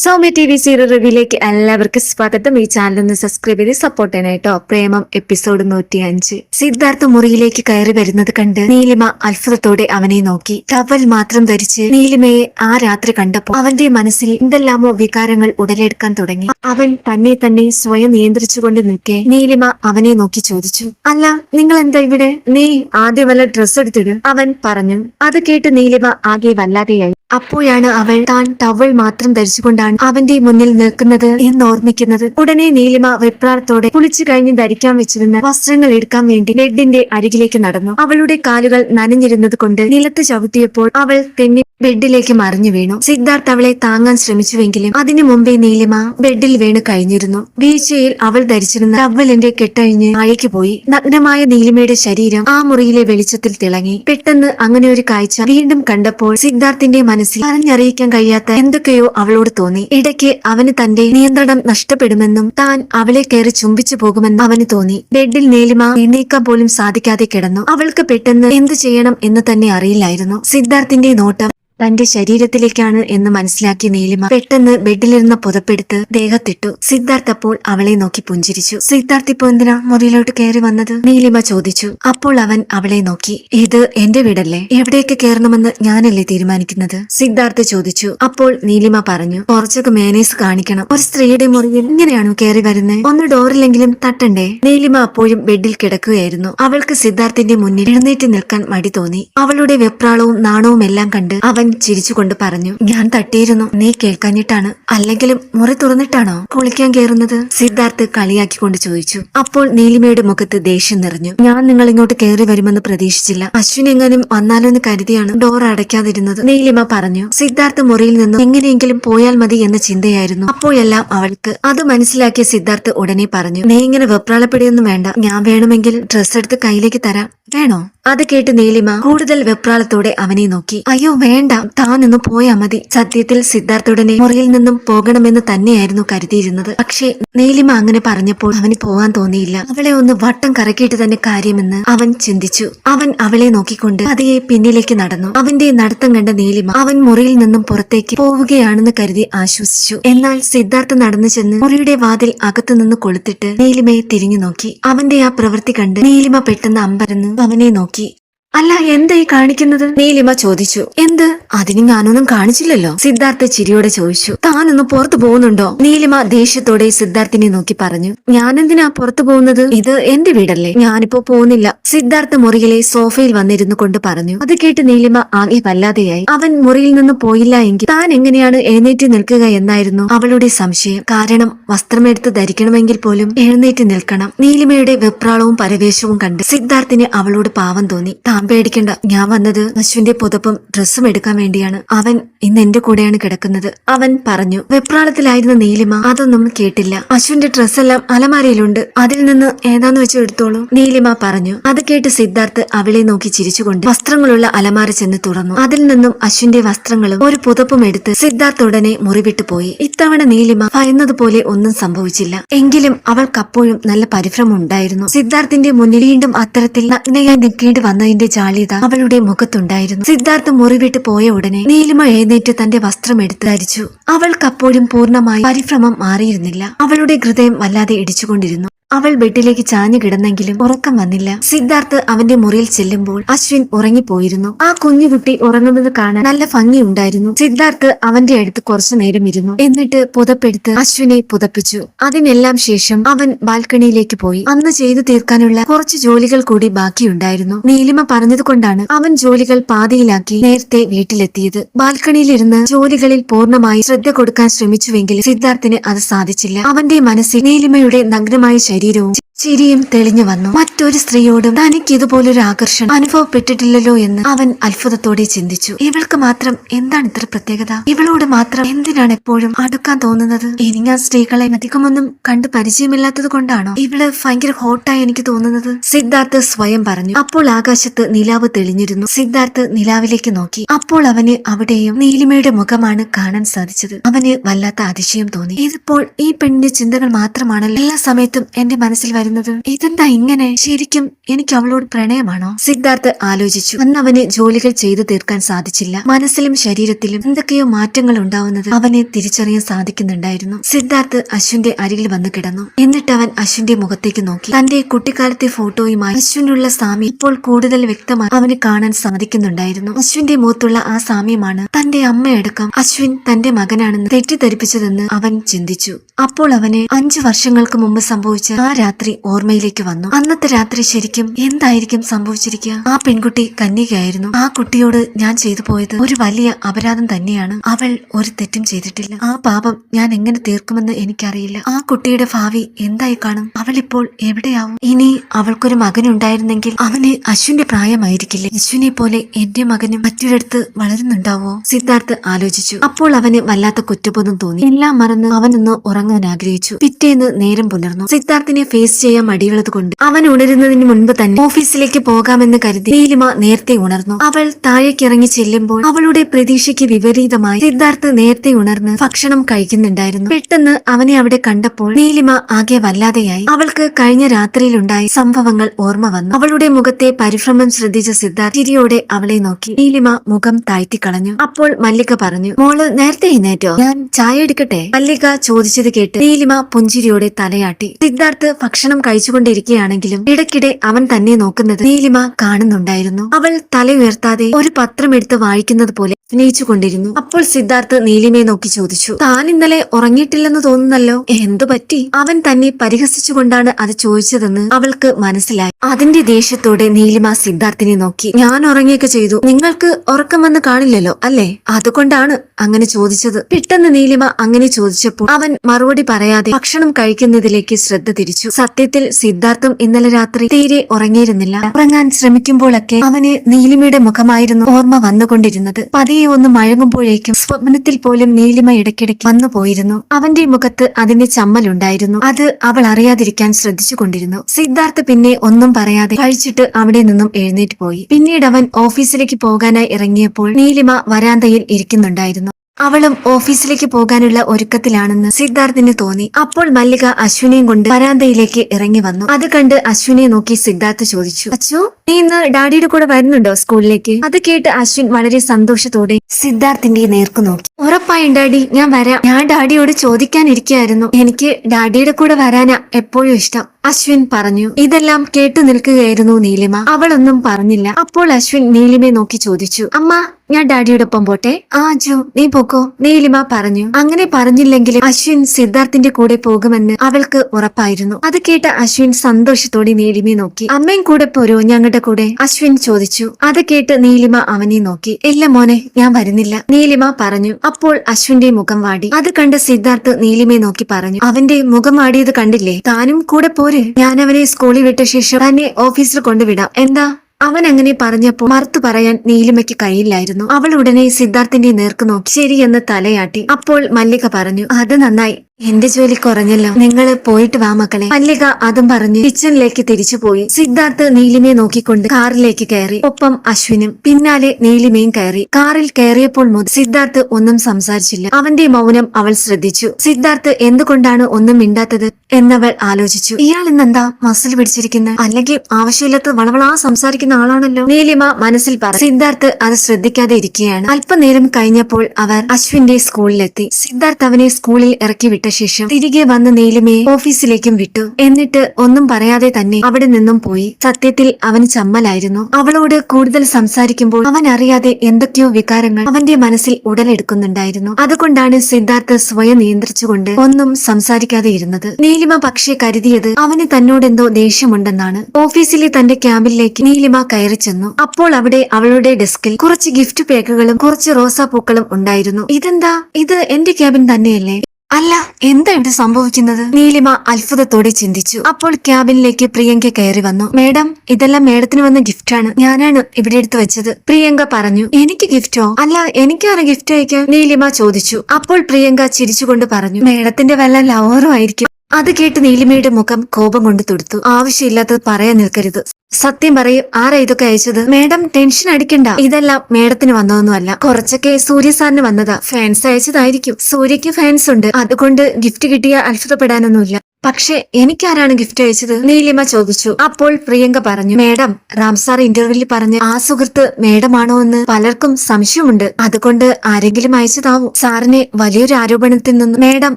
Soumya T V serial റിവ്യൂലേക്ക് എല്ലാവർക്കും സ്വാഗതം. ഈ ചാനൽ ഒന്ന് സബ്സ്ക്രൈബ് ചെയ്ത് സപ്പോർട്ട് ചെയ്യാനായിട്ടോ പ്രേമം എപ്പിസോഡ് നൂറ്റി അഞ്ച് സിദ്ധാർത്ഥ മുറിയിലേക്ക് കയറി വരുന്നത് കണ്ട് നീലിമ അത്ഭുതത്തോടെ അവനെ നോക്കി. ടവൽ മാത്രം ധരിച്ച് നീലിമയെ ആ രാത്രി കണ്ടപ്പോൾ അവന്റെ മനസ്സിൽ എന്തെല്ലാമോ വികാരങ്ങൾ ഉടലെടുക്കാൻ തുടങ്ങി. അവൻ തന്നെ തന്നെ സ്വയം നിയന്ത്രിച്ചുകൊണ്ട് നിൽക്കെ നീലിമ അവനെ നോക്കി ചോദിച്ചു. അല്ല നിങ്ങൾ എന്താ ഇവിടെ? നീ ആദ്യം വല്ല ഡ്രസ് എടുത്തിട് അവൻ പറഞ്ഞു. അത് കേട്ട് നീലിമ ആകെ വല്ലാതെയായി. അപ്പോഴാണ് അവൾ താൻ ടവൾ മാത്രം ധരിച്ചുകൊണ്ടാണ് അവന്റെ മുന്നിൽ നിൽക്കുന്നത് എന്ന് ഓർമ്മിക്കുന്നത് ഉടനെ നീലിമ വെപ്രാളത്തോടെ കുളിച്ചു കഴിഞ്ഞ് ധരിക്കാൻ വെച്ചിരുന്ന വസ്ത്രങ്ങൾ എടുക്കാൻ വേണ്ടി ബെഡിന്റെ അരികിലേക്ക് നടന്നു. അവളുടെ കാലുകൾ നനഞ്ഞിരുന്നത് കൊണ്ട് നിലത്ത് ചവിട്ടിയപ്പോൾ അവൾ തെന്നി ബെഡിലേക്ക് മറിഞ്ഞു വീണു. സിദ്ധാർത്ഥ അവളെ താങ്ങാൻ ശ്രമിച്ചുവെങ്കിലും അതിനു മുമ്പേ നീലിമ ബെഡിൽ വീണ് കഴിഞ്ഞിരുന്നു. വീഴ്ചയിൽ അവൾ ധരിച്ചിരുന്ന ടവലിന്റെ കെട്ടഴിഞ്ഞ് താഴേക്ക് പോയി. നഗ്നമായ നീലിമയുടെ ശരീരം ആ മുറിയിലെ വെളിച്ചത്തിൽ തിളങ്ങി. പെട്ടെന്ന് അങ്ങനെ ഒരു കാഴ്ച വീണ്ടും കണ്ടപ്പോൾ സിദ്ധാർത്ഥിന്റെ മനസ്സിൽ പറഞ്ഞറിയിക്കാൻ കഴിയാത്ത എന്തൊക്കെയോ അവളോട് തോന്നി. ഇടയ്ക്ക് അവന് തന്റെ നിയന്ത്രണം നഷ്ടപ്പെടുമെന്നും താൻ അവളെ കയറി ചുംബിച്ചു പോകുമെന്നും അവന് തോന്നി. ബെഡിൽ നീലിമ എണ്ണീക്കാൻ പോലും സാധിക്കാതെ കിടന്നു. അവൾക്ക് പെട്ടെന്ന് എന്തു ചെയ്യണം എന്ന് തന്നെ അറിയില്ലായിരുന്നു. സിദ്ധാർത്ഥിന്റെ നോട്ടം തന്റെ ശരീരത്തിലേക്കാണ് എന്ന് മനസ്സിലാക്കിയ നീലിമ പെട്ടെന്ന് ബെഡിലിരുന്ന പുതപ്പെടുത്ത് ദേഹത്തിട്ടു. സിദ്ധാർത്ഥ് അപ്പോൾ അവളെ നോക്കി പുഞ്ചിരിച്ചു. സിദ്ധാർത്ഥ് ഇപ്പോ എന്തിനാ മുറിയിലോട്ട് കയറി വന്നത്? നീലിമ ചോദിച്ചു. അപ്പോൾ അവൻ അവളെ നോക്കി. ഇത് എന്റെ വീടല്ലേ? എവിടേക്ക് കയറണമെന്ന് ഞാനല്ലേ തീരുമാനിക്കുന്നത്? സിദ്ധാർത്ഥ് ചോദിച്ചു. അപ്പോൾ നീലിമ പറഞ്ഞു. കുറച്ചൊക്കെ മേനേസ് കാണിക്കണം. ഒരു സ്ത്രീയുടെ മുറിയിൽ ഇങ്ങനെയാണോ കയറി വരുന്നത് ഒന്ന് ഡോറില്ലെങ്കിലും തട്ടണ്ടേ? നീലിമ അപ്പോഴും ബെഡിൽ കിടക്കുകയായിരുന്നു. അവൾക്ക് സിദ്ധാർത്ഥിന്റെ മുന്നിൽ എഴുന്നേറ്റ് നിൽക്കാൻ മടി തോന്നി. അവളുടെ വെപ്രാളവും നാണവും എല്ലാം കണ്ട് അവൻ ചിരിച്ചുകൊണ്ട് പറഞ്ഞു ഞാൻ തട്ടിയിരുന്നു. നീ കേൾക്കാഞ്ഞിട്ടാണ്. അല്ലെങ്കിലും മുറി തുറന്നിട്ടാണോ കുളിക്കാൻ കയറുന്നത് സിദ്ധാർത്ഥ് കളിയാക്കിക്കൊണ്ട് ചോദിച്ചു. അപ്പോൾ നീലിമയുടെ മുഖത്ത് ദേഷ്യം നിറഞ്ഞു. ഞാൻ നിങ്ങൾ ഇങ്ങോട്ട് കയറി വരുമെന്ന് പ്രതീക്ഷിച്ചില്ല. അശ്വിൻ എങ്ങനും വന്നാലോ എന്ന് കരുതിയാണ് ഡോർ അടയ്ക്കാതിരുന്നത് നീലിമ പറഞ്ഞു. സിദ്ധാർത്ഥ് മുറിയിൽ നിന്ന് എങ്ങനെയെങ്കിലും പോയാൽ മതി എന്ന ചിന്തയായിരുന്നു അപ്പോഴെല്ലാം അവൾക്ക്. അത് മനസ്സിലാക്കിയ സിദ്ധാർത്ഥ് ഉടനെ പറഞ്ഞു നീ ഇങ്ങനെ വെപ്രാളപ്പെടുകയൊന്നും വേണ്ട. ഞാൻ വേണമെങ്കിൽ ഡ്രസ്സ് എടുത്ത് കയ്യിലേക്ക് തരാം. വേണോ? അത് കേട്ട് നീലിമ കൂടുതൽ വെപ്രാളത്തോടെ അവനെ നോക്കി. അയ്യോ വേണ്ട. താൻ നിന്ന് പോയാ മതി. സത്യത്തിൽ സിദ്ധാർത്ഥുടനെ മുറിയിൽ നിന്നും പോകണമെന്ന് തന്നെയായിരുന്നു കരുതിയിരുന്നത്. പക്ഷേ നീലിമ അങ്ങനെ പറഞ്ഞപ്പോൾ അവന് പോവാൻ തോന്നിയില്ല. അവളെ ഒന്ന് വട്ടം കറക്കിയിട്ട് തന്നെ കാര്യമെന്ന് അവൻ ചിന്തിച്ചു. അവൻ അവളെ നോക്കിക്കൊണ്ട് പതിയെ പിന്നിലേക്ക് നടന്നു. അവന്റെ നടത്തം കണ്ട നീലിമ അവൻ മുറിയിൽ നിന്നും പുറത്തേക്ക് പോവുകയാണെന്ന് കരുതി ആശ്വസിച്ചു. എന്നാൽ സിദ്ധാർത്ഥ നടന്നു ചെന്ന് മുറിയുടെ വാതിൽ അകത്തു നിന്ന് കൊളുത്തിട്ട് നീലിമയെ തിരിഞ്ഞു നോക്കി. അവന്റെ ആ പ്രവൃത്തി കണ്ട് നീലിമ പെട്ടെന്ന് അമ്പരന്ന് അവനെ നോക്കി. അല്ല എന്തായി കാണിക്കുന്നത്? നീലിമ ചോദിച്ചു. എന്ത്? അതിന് ഞാനൊന്നും കാണിച്ചില്ലല്ലോ. സിദ്ധാർത്ഥ ചിരിയോടെ ചോദിച്ചു. താനൊന്ന് പുറത്തു പോകുന്നുണ്ടോ? നീലിമ ദേഷ്യത്തോടെ സിദ്ധാർത്ഥിനെ നോക്കി പറഞ്ഞു. ഞാനെന്തിനാ പുറത്തു പോകുന്നത്? ഇത് എന്റെ വീടല്ലേ? ഞാനിപ്പോ പോകുന്നില്ല. സിദ്ധാർത്ഥ മുറിയിലെ സോഫയിൽ വന്നിരുന്നു കൊണ്ട് പറഞ്ഞു. അത് കേട്ട് നീലിമ ആകെ വല്ലാതെയായി. അവൻ മുറിയിൽ നിന്ന് പോയില്ല എങ്കിൽ താൻ എങ്ങനെയാണ് എഴുന്നേറ്റ് നിൽക്കുക എന്നായിരുന്നു അവളുടെ സംശയം. കാരണം വസ്ത്രമെടുത്ത് ധരിക്കണമെങ്കിൽ പോലും എഴുന്നേറ്റ് നിൽക്കണം. നീലിമയുടെ വെപ്രാളവും പരവേശവും കണ്ട് സിദ്ധാർത്ഥിന് അവളോട് പാവം തോന്നി. താൻ പേടിക്കണ്ട. ഞാൻ വന്നത് അശ്വിന്റെ പുതപ്പും ഡ്രസ്സും എടുക്കാൻ വേണ്ടിയാണ്. അവൻ ഇന്ന് എന്റെ കൂടെയാണ് കിടക്കുന്നത്. അവൻ പറഞ്ഞു വെപ്രാളത്തിലായിരുന്ന നീലിമ അതൊന്നും കേട്ടില്ല. അശ്വിന്റെ ഡ്രസ്സെല്ലാം അലമാരയിലുണ്ട്. അതിൽ നിന്ന് ഏതാന്ന് വെച്ച് എടുത്തോളൂ. നീലിമ പറഞ്ഞു അത് കേട്ട് സിദ്ധാർത്ഥ് അവളെ നോക്കി ചിരിച്ചുകൊണ്ട് വസ്ത്രങ്ങളുള്ള അലമാര ചെന്ന് തുറന്നു. അതിൽ നിന്നും അശ്വിന്റെ വസ്ത്രങ്ങളും ഒരു പുതപ്പും എടുത്ത് സിദ്ധാർത്ഥ് ഉടനെ മുറിവിട്ടു പോയി. ഇത്തവണ നീലിമ ഭയന്നതുപോലെ ഒന്നും സംഭവിച്ചില്ല. എങ്കിലും അവൾക്കപ്പോഴും നല്ല പരിഭ്രമം ഉണ്ടായിരുന്നു. സിദ്ധാർത്ഥിന്റെ മുന്നിൽ വീണ്ടും അത്തരത്തിൽ നഗ്നയായി നിൽക്കേണ്ടി വന്നതിന്റെ ജാള്യത അവളുടെ മുഖത്തുണ്ടായിരുന്നു. സിദ്ധാർത്ഥ് മുറിവിട്ട് പോയ ഉടനെ നീലിമ എഴുന്നേറ്റ് തന്റെ വസ്ത്രം എടുത്ത് ധരിച്ചു. അവൾക്കപ്പോഴും പൂർണമായി പരിഭ്രമം മാറിയിരുന്നില്ല. അവളുടെ ഹൃദയം വല്ലാതെ ഇടിച്ചുകൊണ്ടിരുന്നു. അവൾ ബെഡിലേക്ക് ചാഞ്ഞു കിടന്നെങ്കിലും ഉറക്കം വന്നില്ല. സിദ്ധാർത്ഥ് അവന്റെ മുറിയിൽ ചെല്ലുമ്പോൾ അശ്വിൻ ഉറങ്ങിപ്പോയിരുന്നു. ആ കുഞ്ഞുകുട്ടി ഉറങ്ങുന്നത് കാണാൻ നല്ല ഭംഗിയുണ്ടായിരുന്നു. സിദ്ധാർത്ഥ് അവന്റെ അടുത്ത് കുറച്ചു നേരം ഇരുന്നു. എന്നിട്ട് പുതപ്പെടുത്ത് അശ്വിനെ പുതപ്പിച്ചു. അതിനെല്ലാം ശേഷം അവൻ ബാൽക്കണിയിലേക്ക് പോയി. അന്ന് ചെയ്തു തീർക്കാനുള്ള കുറച്ച് ജോലികൾ കൂടി ബാക്കിയുണ്ടായിരുന്നു. നീലിമ പറഞ്ഞതുകൊണ്ടാണ് അവൻ ജോലികൾ പാതിയിലാക്കി നേരത്തെ വീട്ടിലെത്തിയത്. ബാൽക്കണിയിലിരുന്ന് ജോലികളിൽ പൂർണമായി ശ്രദ്ധ കൊടുക്കാൻ ശ്രമിച്ചുവെങ്കിലും സിദ്ധാർത്ഥിന് അത് സാധിച്ചില്ല. അവന്റെ മനസ്സിൽ നീലിമയുടെ നഗ്നമായ 低头。ചിരിയും തെളിഞ്ഞു വന്നു. മറ്റൊരു സ്ത്രീയോടും തനിക്ക് ഇതുപോലൊരു ആകർഷണം അനുഭവപ്പെട്ടിട്ടില്ലല്ലോ എന്ന് അവൻ അത്ഭുതത്തോടെ ചിന്തിച്ചു. ഇവൾക്ക് മാത്രം എന്താണ് ഇത്ര പ്രത്യേകത? ഇവളോട് മാത്രം എന്തിനാണ് എപ്പോഴും അടുക്കാൻ തോന്നുന്നത്? ഇനി ഞാൻ സ്ത്രീകളെ അധികമൊന്നും കണ്ട് പരിചയമില്ലാത്തത് കൊണ്ടാണോ? ഇവൾ ഭയങ്കര ഹോട്ടായി എനിക്ക് തോന്നുന്നത്. സിദ്ധാർത്ഥ് സ്വയം പറഞ്ഞു. അപ്പോൾ ആകാശത്ത് നിലാവ് തെളിഞ്ഞിരുന്നു. സിദ്ധാർത്ഥ് നിലാവിലേക്ക് നോക്കി. അപ്പോൾ അവന് അവിടെയും നീലിമയുടെ മുഖമാണ് കാണാൻ സാധിച്ചത്. അവന് വല്ലാത്ത അതിശയം തോന്നി. ഇതിപ്പോൾ ഈ പെണ്ണിന്റെ ചിന്തകൾ മാത്രമാണല്ലോ. എല്ലാ സമയത്തും എന്റെ മനസ്സിൽ വരുന്നത് വരുന്നത്? ഇതെന്താ ഇങ്ങനെ? ശരിക്കും എനിക്ക് അവളോട് പ്രണയമാണോ? സിദ്ധാർത്ഥ് ആലോചിച്ചു. അന്ന് അവന് ജോലികൾ ചെയ്തു തീർക്കാൻ സാധിച്ചില്ല. മനസ്സിലും ശരീരത്തിലും എന്തൊക്കെയോ മാറ്റങ്ങൾ ഉണ്ടാവുന്നത് അവനെ തിരിച്ചറിയാൻ സാധിക്കുന്നുണ്ടായിരുന്നു. സിദ്ധാർത്ഥ് അശ്വിന്റെ അരികിൽ വന്നു കിടന്നു. എന്നിട്ട് അവൻ അശ്വിന്റെ മുഖത്തേക്ക് നോക്കി. തന്റെ കുട്ടിക്കാലത്തെ ഫോട്ടോയുമായി അശ്വിനുള്ള സാമ്യം ഇപ്പോൾ കൂടുതൽ വ്യക്തമായി അവന് കാണാൻ സാധിക്കുന്നുണ്ടായിരുന്നു. അശ്വിന്റെ മുഖത്തുള്ള ആ സാമ്യമാണ് തന്റെ അമ്മയടക്കം അശ്വിൻ തന്റെ മകനാണെന്ന് തെറ്റിദ്ധരിപ്പിച്ചതെന്ന് അവൻ ചിന്തിച്ചു. അപ്പോൾ അവന് അഞ്ചു വർഷങ്ങൾക്ക് മുമ്പ് സംഭവിച്ച ആ രാത്രി ഓർമ്മയിലേക്ക് വന്നു. അന്നത്തെ രാത്രി ശരിക്കും എന്തായിരിക്കും സംഭവിച്ചിരിക്കുക? ആ പെൺകുട്ടി കന്യകയായിരുന്നു. ആ കുട്ടിയോട് ഞാൻ ചെയ്തു പോയത് ഒരു വലിയ അപരാധം തന്നെയാണ്. അവൾ ഒരു തെറ്റും ചെയ്തിട്ടില്ല. ആ പാപം ഞാൻ എങ്ങനെ തീർക്കുമെന്ന് എനിക്കറിയില്ല. ആ കുട്ടിയുടെ ഭാവി എന്തായി കാണും? അവൾ ഇപ്പോൾ എവിടെയാവും? ഇനി അവൾക്കൊരു മകനുണ്ടായിരുന്നെങ്കിൽ അവന് അശ്വിന്റെ പ്രായമായിരിക്കില്ലേ? അശ്വിനെ പോലെ എന്റെ മകനും മറ്റൊരിടത്ത് വളരുന്നുണ്ടാവോ? സിദ്ധാർത്ഥ് ആലോചിച്ചു. അപ്പോൾ അവന് വല്ലാത്ത കുറ്റബോധം തോന്നി. എല്ലാം മറന്ന് അവനൊന്ന് ഉറങ്ങാൻ ആഗ്രഹിച്ചു. പിറ്റേന്ന് നേരം പുലർന്നു. സിദ്ധാർത്ഥിനെ ഫേസ് ചെയ്യാൻ മടിയുള്ളത് കൊണ്ട് അവൻ ഉണരുന്നതിന് മുൻപ് തന്നെ ഓഫീസിലേക്ക് പോകാമെന്ന് കരുതി നീലിമ നേരത്തെ ഉണർന്നു. അവൾ താഴേക്ക് ഇറങ്ങി ചെല്ലുമ്പോൾ അവളുടെ പ്രതീക്ഷയ്ക്ക് വിപരീതമായി സിദ്ധാർത്ഥ് നേരത്തെ ഉണർന്ന് ഭക്ഷണം കഴിക്കുന്നുണ്ടായിരുന്നു. പെട്ടെന്ന് അവനെ അവിടെ കണ്ടപ്പോൾ നീലിമ ആകെ വല്ലാതെയായി. അവൾക്ക് കഴിഞ്ഞ രാത്രിയിലുണ്ടായ സംഭവങ്ങൾ ഓർമ്മ വന്നു. അവളുടെ മുഖത്തെ പരിഭ്രമം ശ്രദ്ധിച്ച സിദ്ധാർത്ഥ് ചിരിയോടെ അവളെ നോക്കി. നീലിമ മുഖം താഴ്ത്തിക്കളഞ്ഞു. അപ്പോൾ മല്ലിക പറഞ്ഞു മോൾ നേരത്തെ എഴുന്നേറ്റോ? ഞാൻ ചായ എടുക്കട്ടെ? മല്ലിക ചോദിച്ചത് കേട്ട് നീലിമ പുഞ്ചിരിയോടെ തലയാട്ടി. സിദ്ധാർത്ഥ് ഭക്ഷണം കഴിച്ചുകൊണ്ടിരിക്കുകയാണെങ്കിലും ഇടയ്ക്കിടെ അവൻ തന്നെ നോക്കുന്നത് നീലിമ കാണുന്നുണ്ടായിരുന്നു. അവൾ തല ഉയർത്താതെ ഒരു പത്രം എടുത്ത് വായിക്കുന്നത് പോലെ അഭിനയിച്ചുകൊണ്ടിരുന്നു അപ്പോൾ സിദ്ധാർത്ഥ് നീലിമയെ നോക്കി ചോദിച്ചു താൻ ഇന്നലെ ഉറങ്ങിയിട്ടില്ലെന്ന് തോന്നുന്നല്ലോ? എന്തു പറ്റി? അവൻ തന്നെ പരിഹസിച്ചുകൊണ്ടാണ് അത് ചോദിച്ചതെന്ന് അവൾക്ക് മനസ്സിലായി. അതിന്റെ ദേഷ്യത്തോടെ നീലിമ സിദ്ധാർത്ഥിനെ നോക്കി ഞാൻ ഉറങ്ങിയൊക്കെ ചെയ്തു. നിങ്ങൾക്ക് ഉറക്കം വന്ന് കാണില്ലല്ലോ അല്ലേ? അതുകൊണ്ടാണ് അങ്ങനെ ചോദിച്ചത്. പെട്ടെന്ന് നീലിമ അങ്ങനെ ചോദിച്ചപ്പോൾ അവൻ മറുപടി പറയാതെ ഭക്ഷണം കഴിക്കുന്നതിലേക്ക് ശ്രദ്ധ തിരിച്ചു. സത്യത്തിൽ സിദ്ധാർത്ഥം ഇന്നലെ രാത്രി തീരെ ഉറങ്ങിയിരുന്നില്ല. ഉറങ്ങാൻ ശ്രമിക്കുമ്പോഴൊക്കെ അവന് നീലിമയുടെ മുഖമായിരുന്നു ഓർമ്മ വന്നുകൊണ്ടിരുന്നത്. പതിയെ ഒന്ന് മഴങ്ങുമ്പോഴേക്കും സ്വപ്നത്തിൽ പോലും നീലിമ ഇടയ്ക്കിടയ്ക്ക് വന്നു പോയിരുന്നു. അവന്റെ മുഖത്ത് അതിന്റെ ചമ്മലുണ്ടായിരുന്നു. അത് അവൾ അറിയാതിരിക്കാൻ ശ്രദ്ധിച്ചുകൊണ്ടിരുന്നു. സിദ്ധാർത്ഥ് പിന്നെ ഒന്നും പറയാതെ കഴിച്ചിട്ട് അവിടെ നിന്നും എഴുന്നേറ്റ് പോയി. പിന്നീട് അവൻ ഓഫീസിലേക്ക് പോകാനായി ഇറങ്ങിയപ്പോൾ നീലിമ വരാന്തയിൽ ഇരിക്കുന്നുണ്ടായിരുന്നു. അവളും ഓഫീസിലേക്ക് പോകാനുള്ള ഒരുക്കത്തിലാണെന്ന് സിദ്ധാർത്ഥിന് തോന്നി. അപ്പോൾ മല്ലിക അശ്വിനെയും കൊണ്ട് വരാന്തയിലേക്ക് ഇറങ്ങി വന്നു. അത് കണ്ട് അശ്വിനെ നോക്കി സിദ്ധാർത്ഥ് ചോദിച്ചു അച്ചു നീ ഇന്ന് ഡാഡിയുടെ കൂടെ വരുന്നുണ്ടോ സ്കൂളിലേക്ക്? അത് കേട്ട് അശ്വിൻ വളരെ സന്തോഷത്തോടെ സിദ്ധാർത്ഥിന്റെ നേർക്ക് നോക്കി. ഉറപ്പായും ഡാഡി ഞാൻ വരാം. ഞാൻ ഡാഡിയോട് ചോദിക്കാനിരിക്കുകയായിരുന്നു. എനിക്ക് ഡാഡിയുടെ കൂടെ വരാനാ എപ്പോഴും ഇഷ്ടം അശ്വിൻ പറഞ്ഞു. ഇതെല്ലാം കേട്ടു നിൽക്കുകയായിരുന്നു നീലിമ. അവളൊന്നും പറഞ്ഞില്ല. അപ്പോൾ അശ്വിൻ നീലിമയെ നോക്കി ചോദിച്ചു അമ്മ ഞാൻ ഡാഡിയോടൊപ്പം പോട്ടെ? ആ ജോ നീ പോക്കോ. നീലിമ പറഞ്ഞു. അങ്ങനെ പറഞ്ഞില്ലെങ്കിലും അശ്വിൻ സിദ്ധാർത്ഥിന്റെ കൂടെ പോകുമെന്ന് അവൾക്ക് ഉറപ്പായിരുന്നു. അത് കേട്ട അശ്വിൻ സന്തോഷത്തോടെ നീലിമയെ നോക്കി. അമ്മയും കൂടെ പോരോ ഞങ്ങളുടെ കൂടെ? അശ്വിൻ ചോദിച്ചു. അത് കേട്ട് നീലിമ അവനെ നോക്കി. ഇല്ല മോനെ ഞാൻ വരുന്നില്ല. നീലിമ പറഞ്ഞു. അപ്പോൾ അശ്വിന്റെ മുഖം വാടി. അത് കണ്ട് സിദ്ധാർത്ഥ് നീലിമയെ നോക്കി പറഞ്ഞു. അവന്റെ മുഖം വാടിയത് കണ്ടില്ലേ? താനും കൂടെ പോരെ. ഞാൻ അവനെ സ്കൂളിൽ വിട്ട ശേഷം തന്നെ ഓഫീസിൽ കൊണ്ടുവിടാം. എന്താ? അവൻ അങ്ങനെ പറഞ്ഞപ്പോൾ മറുത്തു പറയാൻ നീലിമയ്ക്ക് കഴിയില്ലായിരുന്നു. അവൾ ഉടനെ സിദ്ധാർത്ഥിന്റെ നേർക്ക് നോക്കി. ശരിയെന്ന് തലയാട്ടി. അപ്പോൾ മല്ലിക പറഞ്ഞു അത് നന്നായി. എന്റെ ജോലി കുറഞ്ഞല്ലോ. നിങ്ങൾ പോയിട്ട് വാ മക്കളെ. മല്ലിക അതും പറഞ്ഞ് കിച്ചണിലേക്ക് തിരിച്ചുപോയി സിദ്ധാർത്ഥ് നീലിമയെ നോക്കിക്കൊണ്ട് കാറിലേക്ക് കയറി. ഒപ്പം അശ്വിനും പിന്നാലെ നീലിമയും കയറി. കാറിൽ കയറിയപ്പോൾ മുതൽ സിദ്ധാർത്ഥ് ഒന്നും സംസാരിച്ചില്ല. അവന്റെ മൗനം അവൾ ശ്രദ്ധിച്ചു. സിദ്ധാർത്ഥ് എന്തുകൊണ്ടാണ് ഒന്നും മിണ്ടാത്തത് എന്നവൾ ആലോചിച്ചു. ഇയാൾ ഇന്നെന്താ മസിൽ പിടിച്ചിരിക്കുന്നത് അല്ലെങ്കിൽ ആവശ്യമില്ലാത്ത വളവളാ സംസാരിക്കുന്ന ആളാണല്ലോ. നീലിമ മനസ്സിൽ പറഞ്ഞു സിദ്ധാർത്ഥ് അത് ശ്രദ്ധിക്കാതെ ഇരിക്കുകയാണ്. അല്പനേരം കഴിഞ്ഞപ്പോൾ അവർ അശ്വിന്റെ സ്കൂളിലെത്തി. സിദ്ധാർത്ഥ് അവനെ സ്കൂളിൽ ഇറക്കി വിട്ട. ശേഷം തിരികെ വന്ന് നീലിമയെ ഓഫീസിലേക്കും വിട്ടു. എന്നിട്ട് ഒന്നും പറയാതെ തന്നെ അവിടെ നിന്നും പോയി. സത്യത്തിൽ അവൻ ചമ്മലായിരുന്നു. അവളോട് കൂടുതൽ സംസാരിക്കുമ്പോൾ അവൻ അറിയാതെ എന്തൊക്കെയോ വികാരങ്ങൾ അവന്റെ മനസ്സിൽ ഉടലെടുക്കുന്നുണ്ടായിരുന്നു. അതുകൊണ്ടാണ് സിദ്ധാർത്ഥ സ്വയം നിയന്ത്രിച്ചുകൊണ്ട് ഒന്നും സംസാരിക്കാതെ ഇരുന്നത്. നീലിമ പക്ഷേ കരുതിയത് അവന് തന്നോടെന്തോ ദേഷ്യമുണ്ടെന്നാണ്. ഓഫീസിലെ തന്റെ ക്യാമ്പിലേക്ക് നീലിമ കയറി ചെന്നു. അപ്പോൾ അവിടെ അവളുടെ ഡെസ്കിൽ കുറച്ച് ഗിഫ്റ്റ് പേക്കുകളും കുറച്ച് റോസാപ്പൂക്കളും ഉണ്ടായിരുന്നു. ഇതെന്താ? ഇത് എന്റെ ക്യാബിൻ തന്നെയല്ലേ? അല്ല എന്താ സംഭവിക്കുന്നത്? നീലിമ അത്ഭുതത്തോടെ ചിന്തിച്ചു. അപ്പോൾ ക്യാബിനിലേക്ക് പ്രിയങ്ക കയറി വന്നു. മേഡം ഇതെല്ലാം മേഡത്തിന് വന്ന ഗിഫ്റ്റാണ്. ഞാനാണ് ഇവിടെ എടുത്തു വെച്ചത്. പ്രിയങ്ക പറഞ്ഞു. എനിക്ക് ഗിഫ്റ്റോ? അല്ല എനിക്കാണ് ഗിഫ്റ്റ് അയക്കാൻ നീലിമ ചോദിച്ചു. അപ്പോൾ പ്രിയങ്ക ചിരിച്ചുകൊണ്ട് പറഞ്ഞു. മേഡത്തിന്റെ വല്ല ലവറും ആയിരിക്കും. അത് കേട്ട് നീലിമയുടെ മുഖം കോപം കൊണ്ട് തുടുത്തു. ആവശ്യമില്ലാത്തത് പറയാൻ നിൽക്കരുത്. സത്യം പറയും ആരാ ഇതൊക്കെ അയച്ചത്? മേഡം ടെൻഷൻ അടിക്കണ്ട. ഇതെല്ലാം മേഡത്തിന് വന്നതൊന്നുമല്ല. കുറച്ചൊക്കെ സൂര്യ സാറിന് വന്നതാ. ഫാൻസ് അയച്ചതായിരിക്കും. സൂര്യക്ക് ഫാൻസ് ഉണ്ട്. അതുകൊണ്ട് ഗിഫ്റ്റ് കിട്ടിയ അത്ഭുതപ്പെടാനൊന്നുമില്ല. പക്ഷെ എനിക്കാരാണ് ഗിഫ്റ്റ് അയച്ചത്? നീലിമ ചോദിച്ചു. അപ്പോൾ പ്രിയങ്ക പറഞ്ഞു മേഡം റാം സാർ ഇന്റർവ്യൂവിൽ പറഞ്ഞ് ആ സുഹൃത്ത് മേഡമാണോ എന്ന് പലർക്കും സംശയമുണ്ട്. അതുകൊണ്ട് ആരെങ്കിലും അയച്ചതാവും. സാറിനെ വലിയൊരു ആരോപണത്തിൽ നിന്ന് മേഡം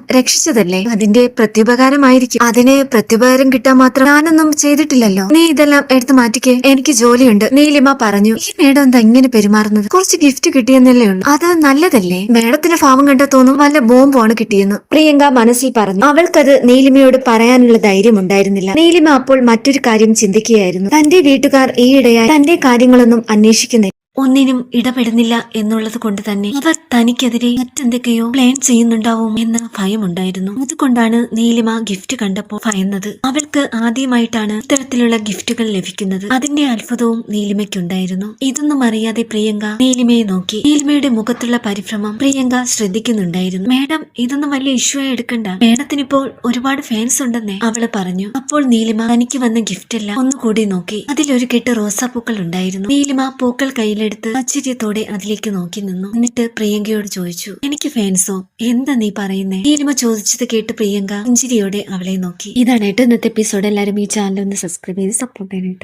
രക്ഷിച്ചതല്ലേ? അതിന്റെ പ്രത്യുപകാരമായിരിക്കും അതിന് പ്രത്യുപകാരം കിട്ടാൻ മാത്രം ഞാനൊന്നും ചെയ്തിട്ടില്ലല്ലോ. നീ ഇതെല്ലാം എടുത്തു മാറ്റിക്കേ. എനിക്ക് ജോലിയുണ്ട്. നീലിമ പറഞ്ഞു ഈ മേഡം എന്താ ഇങ്ങനെ പെരുമാറുന്നത്? കുറച്ച് ഗിഫ്റ്റ് കിട്ടിയെന്നല്ലേ ഉള്ളൂ. അത് നല്ലതല്ലേ? മേഡത്തിന്റെ ഭാവം കണ്ടാൽ തോന്നും വല്ല ബോംബാണ് കിട്ടിയെന്ന്. പ്രിയങ്ക മനസ്സിൽ പറഞ്ഞു അവൾക്കത് നീലിമയോട് പറയാനുള്ള ധൈര്യം ഉണ്ടായിരുന്നില്ല. നീലിമ അപ്പോൾ മറ്റൊരു കാര്യം ചിന്തിക്കുകയായിരുന്നു. തന്റെ വീട്ടുകാർ ഈയിടെയായി തന്റെ കാര്യങ്ങളൊന്നും അന്വേഷിക്കുന്നില്ല. ഒന്നിനും ഇടപെടുന്നില്ല എന്നുള്ളത് കൊണ്ട് തന്നെ അവർ തനിക്കെതിരെ മറ്റെന്തൊക്കെയോ പ്ലാൻ ചെയ്യുന്നുണ്ടാവും എന്ന ഭയമുണ്ടായിരുന്നു. അതുകൊണ്ടാണ് നീലിമ ഗിഫ്റ്റ് കണ്ടപ്പോൾ ഭയന്നത്. അവൾക്ക് ആദ്യമായിട്ടാണ് ഇത്തരത്തിലുള്ള ഗിഫ്റ്റുകൾ ലഭിക്കുന്നത്. അതിന്റെ അത്ഭുതവും നീലിമയ്ക്കുണ്ടായിരുന്നു. ഇതൊന്നും അറിയാതെ പ്രിയങ്ക നീലിമയെ നോക്കി നീലിമയുടെ മുഖത്തുള്ള പരിഭ്രമം പ്രിയങ്ക ശ്രദ്ധിക്കുന്നുണ്ടായിരുന്നു. മേഡം ഇതൊന്നും വലിയ ഇഷ്യൂ ആയി എടുക്കണ്ട. മേഡത്തിനിപ്പോൾ ഒരുപാട് ഫാൻസ് ഉണ്ടെന്നേ അവൾ പറഞ്ഞു. അപ്പോൾ നീലിമ തനിക്ക് വന്ന ഗിഫ്റ്റ് എല്ലാം ഒന്നുകൂടി നോക്കി. അതിലൊരു കെട്ട് റോസാപ്പൂക്കൾ ഉണ്ടായിരുന്നു. നീലിമ പൂക്കൾ കയ്യിലെടുത്ത് ആശ്ചര്യത്തോടെ അതിലേക്ക് നോക്കി നിന്നു. എന്നിട്ട് പ്രിയങ്കയോട് ചോദിച്ചു എനിക്ക് ഫാൻസോ? എന്താ നീ പറയുന്നേ? നീലിമ ചോദിച്ചത് കേട്ട് പ്രിയങ്ക പുഞ്ചിരിയോടെ അവളെ നോക്കി. ഇതാണ് കേട്ടോ ഇന്നത്തെ എപ്പിസോഡ് എല്ലാവരും ഈ ചാനൽ ഒന്ന് സബ്സ്ക്രൈബ് ചെയ്ത് സപ്പോർട്ട് ചെയ്യാനായിട്ട്.